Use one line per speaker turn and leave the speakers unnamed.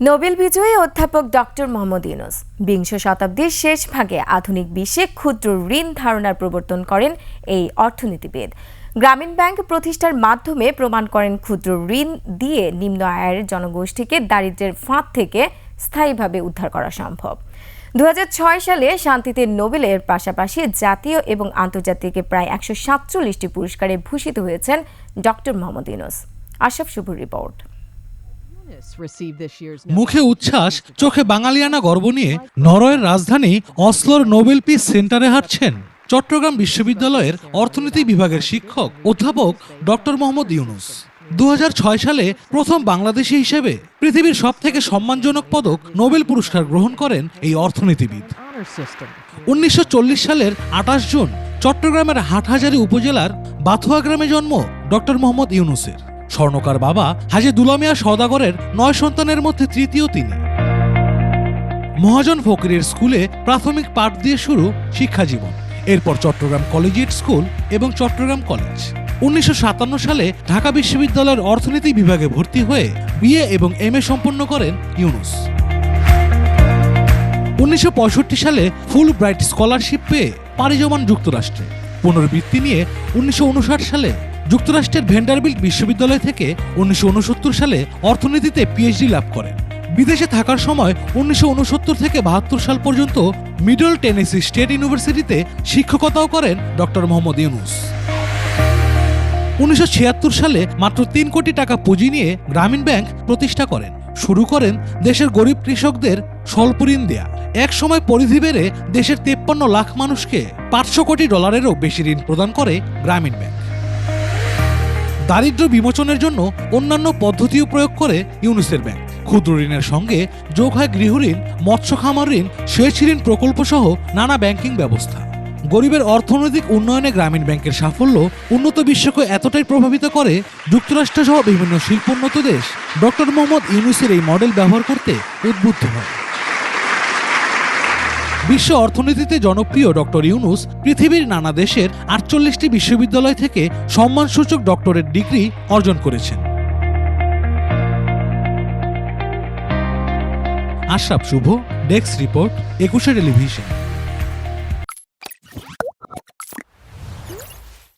Nobel বিজয়ী অধ্যাপক doctor Mohammad Yunus বিংশ শতাব্দীর শেষ ভাগে আধুনিক বিশ্বে ক্ষুদ্র ঋণ ধারণার প্রবর্তন করেন এই অর্থনীতিবিদ। গ্রামীণ ব্যাংক প্রতিষ্ঠার মাধ্যমে প্রমাণ করেন ক্ষুদ্র ঋণ দিয়ে নিম্ন আয়ের জনগোষ্ঠীকে দারিদ্র্যের ফাঁদ থেকে স্থায়ীভাবে উদ্ধার করা সম্ভব। দু হাজার ছয় সালে শান্তিতে নোবেলের পাশাপাশি জাতীয় এবং আন্তর্জাতিক প্রায় একশো সাতচল্লিশটি পুরস্কারে ভূষিত হয়েছেন ডক্টর মোহাম্মদ ইউনুস। আশরাফ শুভুর রিপোর্ট।
মুখে উচ্ছ্বাস চোখে বাঙালিয়ানা গর্ব নিয়ে নরওয়ের রাজধানী অসলোর নোবেল পিস সেন্টারে হাঁটছেন চট্টগ্রাম বিশ্ববিদ্যালয়ের অর্থনীতি বিভাগের শিক্ষক অধ্যাপক ডক্টর মোহাম্মদ ইউনুস। দু হাজার ছয় সালে প্রথম বাংলাদেশি হিসেবে পৃথিবীর সব থেকে সম্মানজনক পদক নোবেল পুরস্কার গ্রহণ করেন এই অর্থনীতিবিদ. উনিশশো সালের আঠাশ জুন চট্টগ্রামের হাটহাজারী উপজেলার বাথুয়া গ্রামে জন্ম ডক্টর মোহাম্মদ ইউনুসের। স্বর্ণকার বাবা হাজি দুলামিয়া সওদাগরের নয় সন্তানের মধ্যে তৃতীয় তিনি। মহাজন ফকিরের স্কুলে প্রাথমিক পাঠ দিয়ে শুরু শিক্ষা জীবন। এরপর চট্টগ্রাম কলেজিয়েট স্কুল এবং চট্টগ্রাম কলেজ। উনিশশো সাতান্ন সালে ঢাকা বিশ্ববিদ্যালয়ের অর্থনীতি বিভাগে ভর্তি হয়ে বিএ এবং এম সম্পন্ন করেন ইউনুস। উনিশশো পঁয়ষট্টি সালে ফুল ব্রাইট স্কলারশিপ পেয়ে পাড়ি জমান যুক্তরাষ্ট্রে। পুনর্বৃত্তি নিয়ে উনিশশো উনষাট সালে যুক্তরাষ্ট্রের ভেন্ডারবিল্ট বিশ্ববিদ্যালয় থেকে উনিশশো উনসত্তর সালে অর্থনীতিতে পিএইচডি লাভ করেন। বিদেশে থাকার সময় উনিশশো উনসত্তর থেকে বাহাত্তর সাল পর্যন্ত মিডল টেনেসি স্টেট ইউনিভার্সিটিতে শিক্ষকতাও করেন ডক্টর মোহাম্মদ ইউনুস। উনিশশো ছিয়াত্তর সালে মাত্র তিন কোটি টাকা পুঁজি নিয়ে গ্রামীণ ব্যাংক প্রতিষ্ঠা করেন। শুরু করেন দেশের গরিব কৃষকদের স্বল্প ঋণ দেয়া। এক সময় পরিধি বেড়ে দেশের তেপ্পান্ন লাখ মানুষকে পাঁচশো কোটি ডলারেরও বেশি ঋণ প্রদান করে গ্রামীণ ব্যাংক। দারিদ্র্য বিমোচনের জন্য অন্যান্য পদ্ধতিও প্রয়োগ করে ইউনিসের ব্যাংক। ক্ষুদ্র ঋণের সঙ্গে যোগ হয় গৃহঋণ মৎস্য খামার ঋণ, সেচ ঋণ প্রকল্প সহ নানা ব্যাংকিং ব্যবস্থা। গরিবের অর্থনৈতিক উন্নয়নে গ্রামীণ ব্যাংকের সাফল্য উন্নত বিশ্বকে এতটাই প্রভাবিত করে, যুক্তরাষ্ট্র সহ বিভিন্ন শিল্পোন্নত দেশ ডক্টর মোহাম্মদ ইউনুসের এই মডেল ব্যবহার করতে উদ্বুদ্ধ হয়। বিশ্ব অর্থনীতিতে জনপ্রিয় ডক্টর ইউনুস পৃথিবীর নানা দেশের আটচল্লিশটি বিশ্ববিদ্যালয় থেকে সম্মানসূচক ডক্টরেট ডিগ্রি অর্জন করেছেন। Ashraf Shuvo, desk report, Ekushey television.